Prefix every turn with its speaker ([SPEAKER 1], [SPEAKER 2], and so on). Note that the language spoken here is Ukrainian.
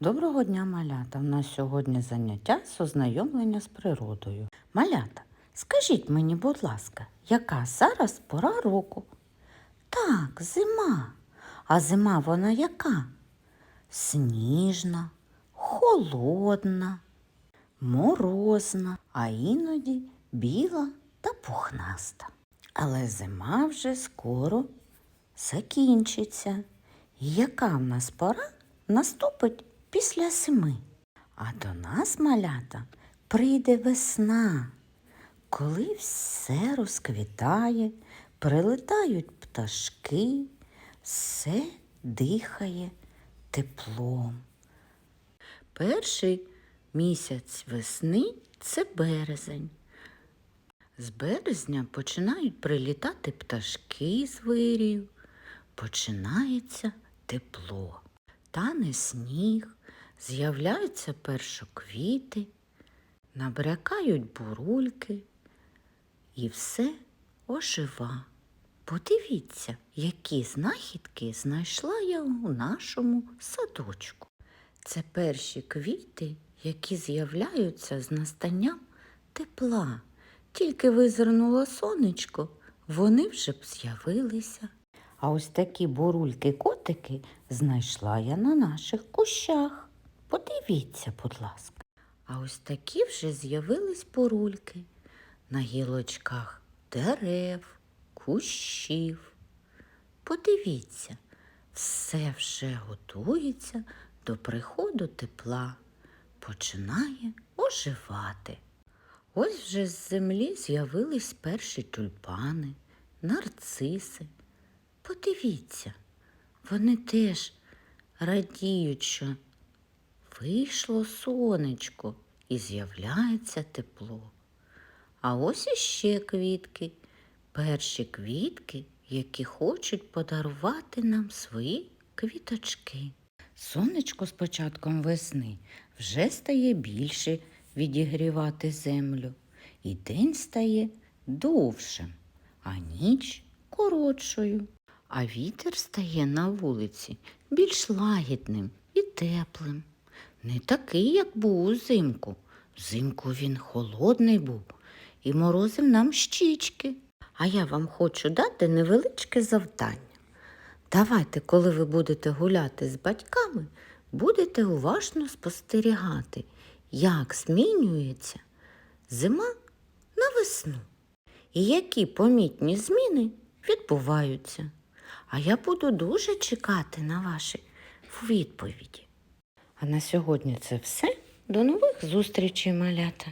[SPEAKER 1] Доброго дня, малята! У нас сьогодні заняття з ознайомлення з природою. Малята, скажіть мені, будь ласка, яка зараз пора року? Так, зима. А зима вона яка? Сніжна, холодна, морозна, а іноді біла та пухнаста. Але зима вже скоро закінчиться. Яка в нас пора наступить після зими? А до нас, малята, прийде весна, коли все розквітає, прилетають пташки, все дихає теплом. Перший місяць весни це березень. З березня починають прилітати пташки з вирію, починається тепло, тане сніг, з'являються першоквіти, набрякають бурульки і все ожива. Подивіться, які знахідки знайшла я у нашому садочку. Це перші квіти, які з'являються з настанням тепла. Тільки визирнуло сонечко, вони вже б з'явилися. А ось такі бурульки-котики знайшла я на наших кущах. Подивіться, будь ласка. А ось такі вже з'явились бурульки на гілочках дерев, кущів. Подивіться, все вже готується до приходу тепла, починає оживати. Ось вже з землі з'явились перші тюльпани, нарциси. Подивіться, вони теж радіють, що вийшло сонечко і з'являється тепло. А ось іще квітки, перші квітки, які хочуть подарувати нам свої квіточки. Сонечко з початком весни вже стає більше відігрівати землю, і день стає довшим, а ніч коротшою. А вітер стає на вулиці більш лагідним і теплим. Не такий, як був узимку. Взимку він холодний був і морозив нам щічки. А я вам хочу дати невеличке завдання. Давайте, коли ви будете гуляти з батьками, будете уважно спостерігати, як змінюється зима на весну і які помітні зміни відбуваються. А я буду дуже чекати на ваші відповіді. А на сьогодні це все. До нових зустрічей, малята!